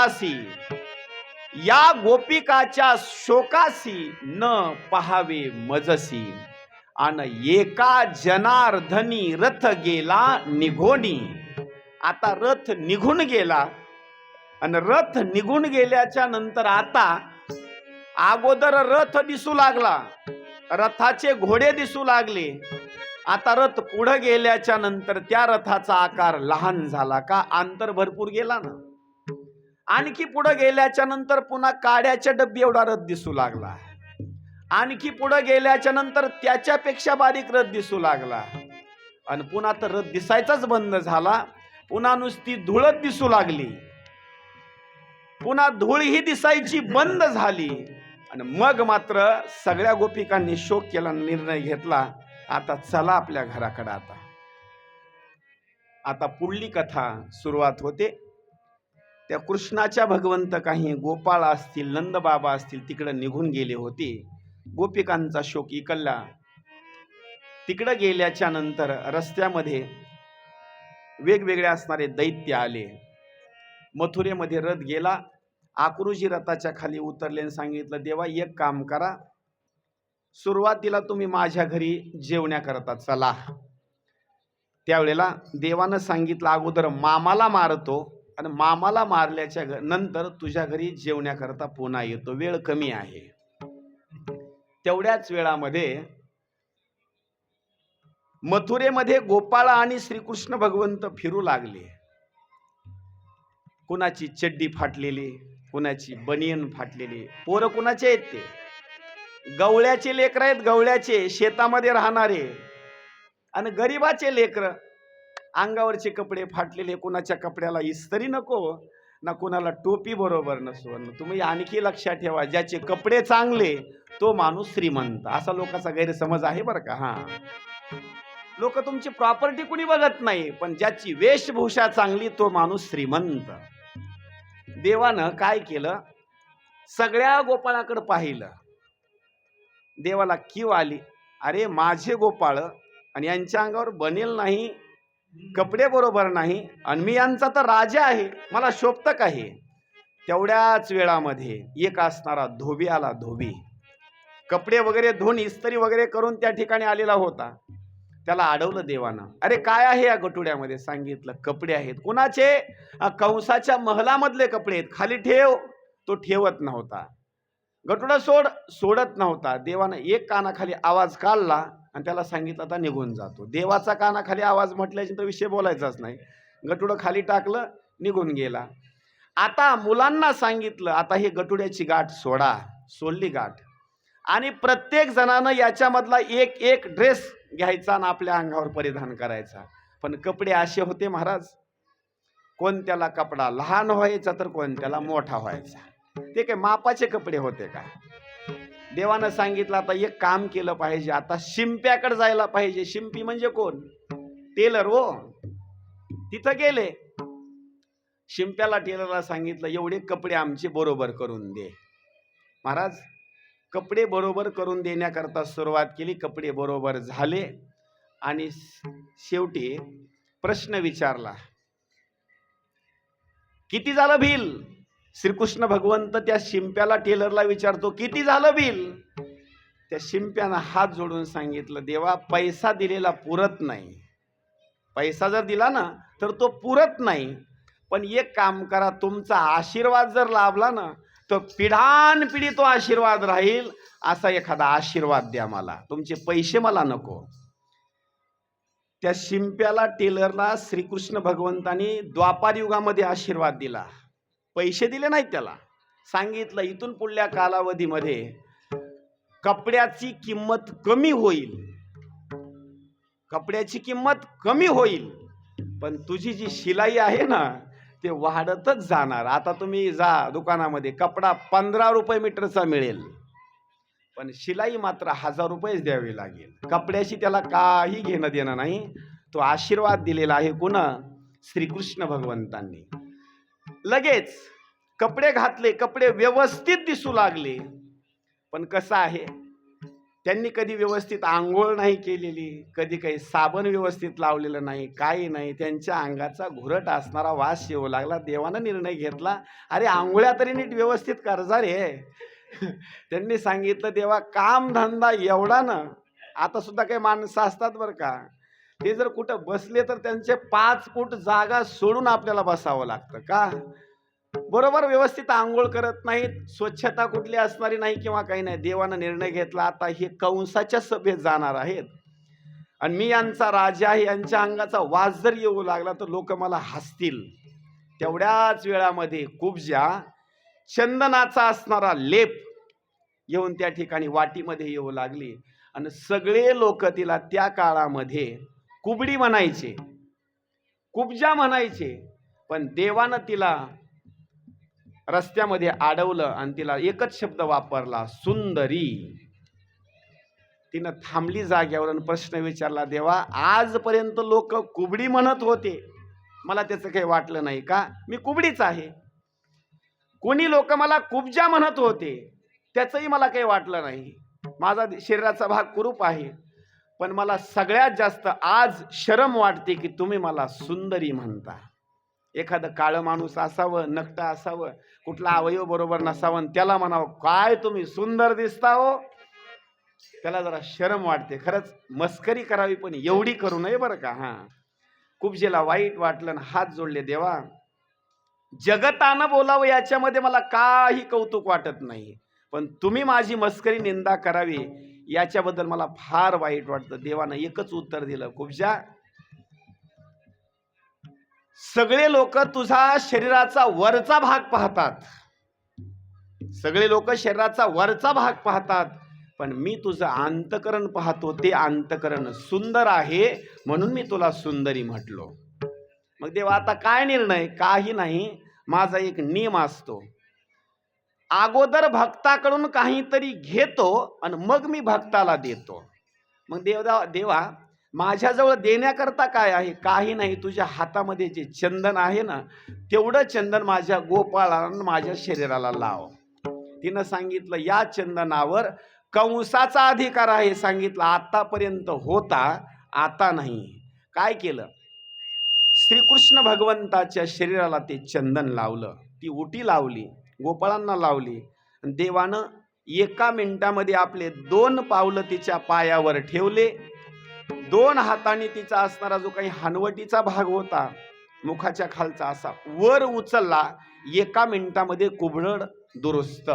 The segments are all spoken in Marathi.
रथासी या गोपिकाच्या शोकासी न पहावे मजसी. आणि एका जनार्दनी रथ गेला निघोनी. आता रथ निघून गेला. आणि रथ निघून गेल्याच्यानंतर आता अगोदर रथ दिसू लागला. रथाचे घोडे दिसू लागले. आता रथ पुढे गेल्याच्यानंतर त्या रथाचा आकार लहान झाला का? अंतर भरपूर गेला ना. आणखी पुढे गेल्याच्यानंतर पुन्हा काड्याच्या डब्बी एवढा रथ दिसू लागला. आणखी पुढे गेल्याच्यानंतर त्याच्यापेक्षा बारीक रथ दिसू लागला. आणि पुन्हा तर रथ दिसायचाच बंद झाला. पुन्हा नुसती धुळत दिसू लागली. पुन्हा धूळ ही दिसायची बंद झाली. आणि मग मात्र सगळ्या गोपिकांनी शोक केला निर्णय घेतला. आता चला आपल्या घराकडे आता. आता पुढली कथा सुरुवात होते. त्या कृष्णाच्या भगवंत काही गोपाळ असतील नंदबाबा असतील तिकडं निघून गेले होते. गोपिकांचा शोक इकल्ला. तिकडं गेल्याच्यानंतर रस्त्यामध्ये वेगवेगळे असणारे दैत्य आले. मथुरेमध्ये रथ गेला. आक्रुजी रथाच्या खाली उतरले आणि सांगितलं देवा एक काम करा. सुरुवातीला तुम्ही माझ्या घरी जेवण्याकरता चला. त्यावेळेला देवानं सांगितलं अगोदर मामाला मारतो आणि मामाला मारल्याच्या घ- नंतर तुझ्या घरी जेवण्याकरता पुन्हा येतो. वेळ कमी आहे. तेवढ्याच वेळामध्ये मथुरेमध्ये गोपाळ आणि श्रीकृष्ण भगवंत फिरू लागले. कुणाची चड्डी फाटलेली कुणाची बनियन फाटलेली पोरं कुणाचे आहेत ते? गवळ्याचे लेकर आहेत गवळ्याचे शेतामध्ये राहणारे. आणि गरिबाचे लेकर अंगावरचे कपडे फाटलेले कुणाच्या कपड्याला इस्त्री नको. ना कुणाला टोपी बरोबर नसो. तुम्ही आणखी लक्षात ठेवा ज्याचे कपडे चांगले तो माणूस श्रीमंत. असा लोकांचा गैरसमज आहे बरं का? हा. लोक तुमची प्रॉपर्टी कुणी बघत नाही पण ज्याची वेशभूषा चांगली तो माणूस श्रीमंत. देवानं काय केलं? सगळ्या गोपाळाकडे पाहिलं. देवाला किव आली? अरे माझे गोपाळ आणि यांच्या अंगावर बनेल नाही कपडे बरोबर नाही आणि मी यांचा तर राजा आहे मला शोभतक आहे. तेवढ्याच वेळामध्ये एक असणारा धोबी आला धोबी. कपडे वगैरे धुवून इस्त्री वगैरे करून त्या ठिकाणी आलेला होता. त्याला अडवलं देवानं. अरे काय आहे या गटुड्यामध्ये? सांगितलं कपडे आहेत. कुणाचे? कंसाच्या महलामधले कपडे आहेत. खाली ठेव. तो ठेवत नव्हता. गटुडा सोड सोडत नव्हता. देवानं एक कानाखाली आवाज काढला. आणि त्याला सांगितलं आता निघून जातो देवाचा कानाखाली आवाज म्हटल्याच्या तर विषय बोलायचाच नाही. गटुडं खाली टाकलं निघून गेला. आता मुलांना सांगितलं आता हे गटुड्याची गाठ सोडा सोडली गाठ. आणि प्रत्येक जणानं याच्यामधला एक एक ड्रेस घ्यायचा आणि आपल्या अंगावर परिधान करायचा. पण कपडे असे होते महाराज कोणत्याला कपडा लहान व्हायचा तर कोणत्याला मोठा व्हायचा? ते काय मापाचे कपडे होते का? देवानं सांगितलं आता एक काम केलं पाहिजे आता शिंप्याकडे जायला पाहिजे. शिंपी म्हणजे कोण? टेलर हो. तिथं गेले. शिंप्याला टेलरला सांगितलं एवढे कपडे आमचे बरोबर करून दे. महाराज कपडे बरोबर करून देण्याकरता सुरुवात केली कपडे बरोबर झाले आणि शेवटी प्रश्न विचारला किती झालं बिल? श्रीकृष्ण भगवंत त्या शिंप्याला टेलरला विचारतो किती झालं बिल? त्या शिंप्यानं हात जोडून सांगितलं देवा पैसा दिलेला पुरत नाही. पैसा जर दिला ना तर तो पुरत नाही. पण एक काम करा तुमचा आशीर्वाद जर लाभला ना तर पिढानपिढी तो आशीर्वाद राहील असा एखादा आशीर्वाद द्या मला. तुमचे पैसे मला नको. त्या शिंप्याला टेलरला श्रीकृष्ण भगवंतानी द्वापार युगामध्ये आशीर्वाद दिला. पैसे दिले नाहीत त्याला. सांगितलं इथून पुढल्या कालावधीमध्ये कपड्याची किंमत कमी होईल. कपड्याची किंमत कमी होईल. पण तुझी जी शिलाई आहे ना ते वाढतच जाणार. आता तुम्ही जा दुकानामध्ये कपडा पंधरा रुपये मीटरचा मिळेल. पण शिलाई मात्र हजार रुपयेच द्यावी लागेल. कपड्याशी त्याला काही घेणं देणं नाही. तो आशीर्वाद दिलेला आहे कुणा? श्रीकृष्ण भगवंतांनी. लगेच कपडे घातले कपडे व्यवस्थित दिसू लागले. पण कसं आहे? त्यांनी कधी व्यवस्थित आंघोळ नाही केलेली कधी काही साबण व्यवस्थित लावलेलं नाही काही नाही. त्यांच्या अंगाचा घुरट असणारा वास येऊ लागला. देवानं निर्णय घेतला अरे आंघोळ्या तरी नीट व्यवस्थित करजा रे. त्यांनी सांगितलं देवा कामधंदा एवढा ना आता सुद्धा काही माणसं असतात बरं का. ते जर कुठं बसले तर त्यांचे पाच फूट जागा सोडून आपल्याला बसावं लागतं का? बरोबर व्यवस्थित आंघोळ करत नाहीत स्वच्छता कुठली असणारी नाही किंवा काही नाही. देवानं निर्णय घेतला आता हे कंसाच्या सभेत जाणार आहेत. आणि मी यांचा राजा आहे यांच्या अंगाचा वास जर येऊ लागला तर लोक मला हसतील. तेवढ्याच वेळामध्ये कुबजा चंदनाचा असणारा लेप येऊन त्या ठिकाणी वाटीमध्ये येऊ लागली. आणि सगळे लोक तिला त्या काळामध्ये कुबडी म्हणायचे. कुबजा म्हणायचे. पण देवानं तिला रस्त्यामध्ये अडवलं आणि तिला एकच शब्द वापरला सुंदरी. तिनं थांबली जाग्यावर प्रश्न विचारला देवा आजपर्यंत लोक कुबडी म्हणत होते. मला त्याचं काही वाटलं नाही का? मी कुबडीच आहे. कोणी लोक मला कुबजा म्हणत होते त्याचंही मला काही वाटलं नाही. माझा शरीराचा भाग कुरूप आहे. पण मला सगळ्यात जास्त आज शरम वाटते की तुम्ही मला सुंदरी म्हणता. एखादं काळं माणूस असावं नकटं असावं कुठला अवयव बरोबर नसावं आणि त्याला म्हणावं काय तुम्ही सुंदर दिसता हो? त्याला जरा शरम वाटते. खरंच मस्करी करावी पण एवढी करू नये बरं का हां. कुबजेला वाईट वाटलं आणि हात जोडले देवा जगतानं बोलावं याच्यामध्ये मला काही कौतुक वाटत नाही. पण तुम्ही माझी मस्करी निंदा करावी. याच्याबद्दल मला फार वाईट वाटतं. देवानं एकच उत्तर दिलं. खुपशा सगळे लोक तुझा शरीराचा वरचा भाग पाहतात. सगळे लोक शरीराचा वरचा भाग पाहतात. पण मी तुझं अंतकरण पाहतो. ते अंतकरण सुंदर आहे म्हणून मी तुला सुंदरी म्हटलो. मग देवा आता काय निर्णय? काही नाही. माझा एक नियम असतो. अगोदर भक्ताकडून काहीतरी घेतो आणि मग मी भक्ताला देतो. मग देवदा देवा माझ्याजवळ देण्याकरता काय आहे? काही नाही. तुझ्या हातामध्ये जे चंदन आहे ना तेवढं चंदन माझ्या गोपाळानं माझ्या शरीराला लाव. तिनं सांगितलं या चंदनावर कंसाचा अधिकार आहे. सांगितलं आतापर्यंत होता आता नाही. काय केलं? श्रीकृष्ण भगवंताच्या शरीराला ते चंदन लावलं. ती उटी लावली. गोपाळांना लावली. देवानं एका मिनिटामध्ये आपले दोन पावलं तिच्या पायावर ठेवले. दोन हाताने तिचा असणारा जो काही हनवटीचा भाग होता मुखाच्या खालचा असा वर उचलला एका मिनिटामध्ये कुबळड दुरुस्त.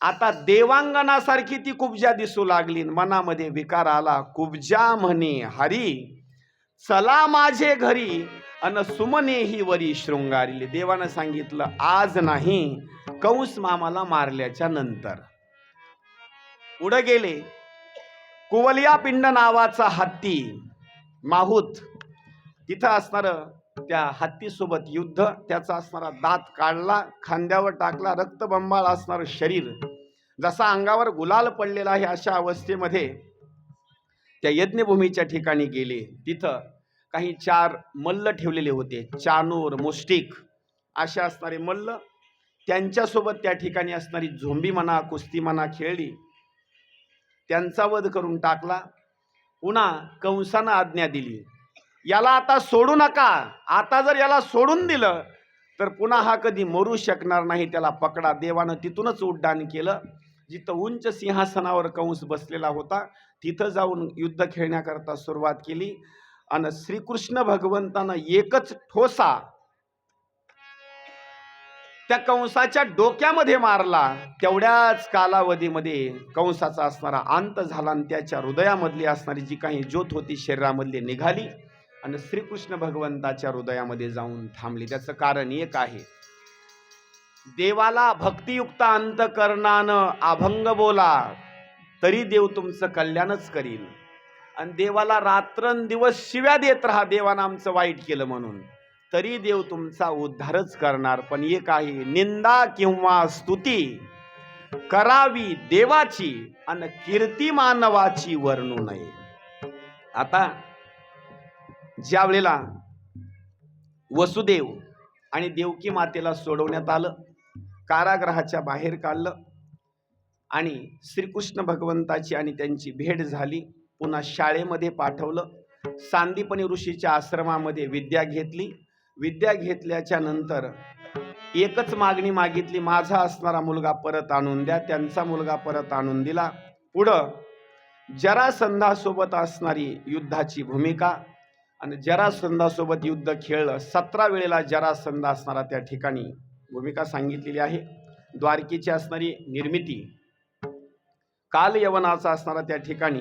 आता देवांगणासारखी ती कुब्जा दिसू लागली. मनामध्ये विकार आला कुब्जा म्हणे हरी चला माझे घरी. अन सुमने ही वरी शृंगारिले. देवानं सांगितलं आज नाही कंस मामाला मारल्याच्या नंतर. पुढे गेले. कुवलिया पिंड नावाचा हत्ती माहूत. तिथं असणार त्या हत्तीसोबत युद्ध त्याचा असणारा दात काढला खांद्यावर टाकला रक्तबंबाळ असणार शरीर. जसा अंगावर गुलाल पडलेला आहे अशा अवस्थेमध्ये त्या यज्ञभूमीच्या ठिकाणी गेले. तिथं काही चार मल्ल ठेवलेले होते. चानूर मुष्टिक असे असणारे मल्ल. त्यांच्यासोबत त्या ठिकाणी असणारी झोंबी म्हणा कुस्ती म्हणा खेळली. त्यांचा वध करून टाकला. पुन्हा कंसानं आज्ञा दिली. याला आता सोडू नका. आता जर याला सोडून दिलं तर पुन्हा हा कधी मरू शकणार नाही. त्याला पकडा. देवानं तिथूनच उड्डाण केलं. जिथं उंच सिंहासनावर कंस बसलेला होता तिथं जाऊन युद्ध खेळण्याकरता सुरुवात केली. आणि श्रीकृष्ण भगवंतानं एकच ठोसा त्या कंसाच्या डोक्यामध्ये मारला. तेवढ्याच कालावधीमध्ये कंसाचा असणारा अंत झाला आणि त्याच्या हृदयामधली असणारी जी काही ज्योत होती शरीरामधली निघाली. आणि श्रीकृष्ण भगवंताच्या हृदयामध्ये जाऊन थांबली. त्याचं कारण एक आहे देवाला भक्तियुक्त अंतकरणानं अभंग बोला तरी देव तुमचं कल्याणच करील आणि देवाला रात्रंदिवस शिव्या देत राहा देवानं आमचं वाईट केलं म्हणून. तरी देव तुमचा उद्धारच करणार. पण एक आहे निंदा किंवा स्तुती करावी देवाची आणि कीर्ती मानवाची वर्णू नये. आता ज्या वेळेला वसुदेव आणि देवकी मातेला सोडवण्यात आलं कारागृहाच्या बाहेर काढलं आणि श्रीकृष्ण भगवंताची आणि त्यांची भेट झाली. पुन्हा शाळेमध्ये पाठवलं. सांदीपनी ऋषीच्या आश्रमामध्ये विद्या घेतली. विद्या घेतल्याच्या नंतर एकच मागणी मागितली माझा असणारा मुलगा परत आणून द्या. त्यांचा मुलगा परत आणून दिला. पुढं जरासंधासोबत असणारी युद्धाची भूमिका आणि जरासंधासोबत युद्ध खेळलं. सतरा वेळेला जरासंध असणारा त्या ठिकाणी भूमिका सांगितलेली आहे. द्वारकेची असणारी निर्मिती काल यवनाचा असणारा त्या ठिकाणी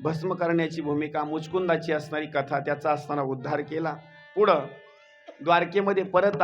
भस्म करण्याची भूमिका मुचकुंदाची असणारी कथा त्याचा असणारा उद्धार केला. पुढं द्वारकेमध्ये परत